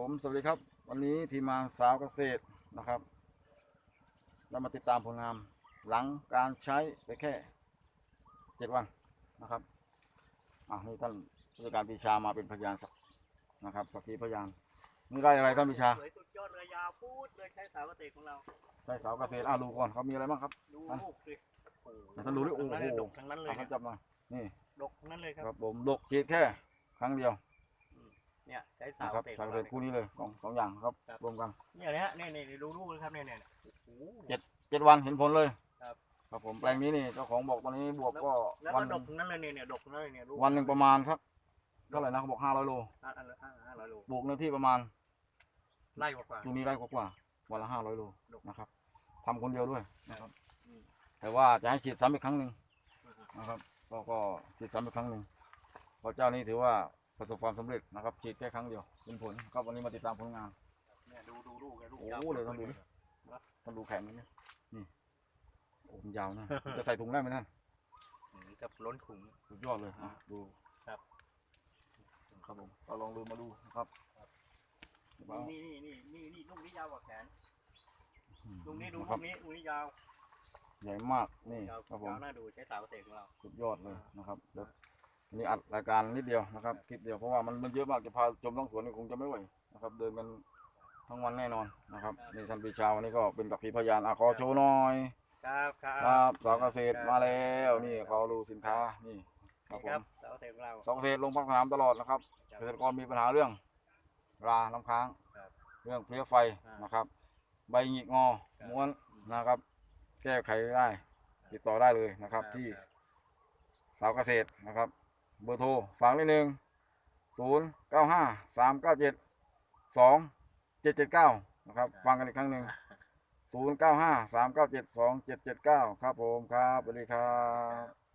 ผมสวัสดีครับ วันนี้ทีมงานสาวเกษตรนะครับเรามาติดตามผลงานหลังการใช้ไปแค่เจ็ดวันนะครับอะนี่ท่านผู้จัดการปีชามาเป็นพยานสักนะครับสักขีพยานนี่ได้อะไรท่านปีชาสวยสุดยอดเลยยาวพูดเลยใช้สาวเกษตรของเราได้สาวเกษตรอะดูก่อนเขามีอะไรบ้างครับดูอะลูกสิโอ้โหแต่ท่านดูดิโอ้โหทั้งนั้นเลยดกทั้งนั้นเลยเอาเนี่เขายจับมานี่ดกทั้งนั้นเลยคครัรับบผมดกฉีดแค่ ครั้งเดียว เนี่ยใช้สานะวครับเกษตรสาวของเกษเราตรคู่นี้เลยสองสองอย่างครับรวมกันเนี่ยนะฮะเนี่ยเนี่ยดูลูกเลยครับเนี่ยเนี่ยโอ้โหเจ็ดเจ็ดวันเห็นผลเลยครับ ครับผมแปลงนี้นี่เจ้าของบอกตอนนี้บวกก็แล้ววัก็นดกทั้งนั้นเลยเนี่ยเนี่ยดกทั้งนั้นเลยเนี่ยลูกวันหนึ่งประมาณสักเท่าไหร่นะเขาบอกห้าร้อยโลห้าห้าห้าห้าร้อยโลปลูกเนื้อที่ประมาณไล่กว่า ตรงนี้ไร่กว่าๆวันละห้าร้อยโลดกนะครับทำคนเดียวด้วยนะครับ อืม แต่ว่าจะให้ฉีดซ้ำอีกครั้งหนึ่งๆนะครับ ก็ก็ฉีดซ้ำอีกครั้งหนึ่งเพราะเจ้านี้ถือว่า ประสบความสำเร็จนะครับฉีดแค่ครั้งเดียวเป็นผลครับวันนี้มาติดตามผลงานเนี่ยดูดูลูกเลยลูกโอ้ยาวเดี๋ยวต้องดูดิท่านดูแข็งนี่นี่โอ้มันยาวนะจะใส่ถุงได้ไหมท่านเหมือนกับล้นถุง สุดยอดเลยอะดูครับ ครับผมเราลองดูมาดูนะครับเดี๋ยวเอานี่นี่นี่นี่นี่ลูกนี้ยาวกว่าแขนอืมลูกนี้ดูนะคลูรับกนี้ลูกนี้ยาวใหญ่มากนี่ยาวครับผมยาวน่าดูใช้สาวเกษตรของเราสุดยอดเลยนะครับเดี๋ยวอั นนี้อัดรายการนิดเดียวนะครับคลิปเดียวเพราะว่ามันมันเยอะมากจะพาชมท้องสวนนี่คงจะไม่ไหวนะครับ เดินกันทั้งวันแน่นอนนะครับนี่ท่านปีชาวันนี้ก็เป็นกับผีพยานอะขอโชว์หน่อยครับครัครับสาวเกษตรมาแล้วนี่เขาดูสินค้านี่ครับผครัมบสาวเกษตรของเราสาวเกษตรลงพักถามตลอดนะครับ เกษตรกรมีปัญหาเรื่องราน้ำค้างครับเรื่องเพลี้ยไฟอ่านนะครับ ใบหงิกงอครับม้วนนะครับ แก้ไขได้ ติดต่อได้เลยนะครับ ที่สาวเกษตรนะครับ เบอร์โทรฟังนิดนึงศูนย์เก้าห้าสามเก้าเจ็ดสองเจ็ดเจ็ดเก้านะครับฟังกันอีกครั้งหนึ่งศูนย์เก้าห้าสามเก้าเจ็ดสองเจ็ดเจ็ดเก้าครับผมครับสวัสดีครับ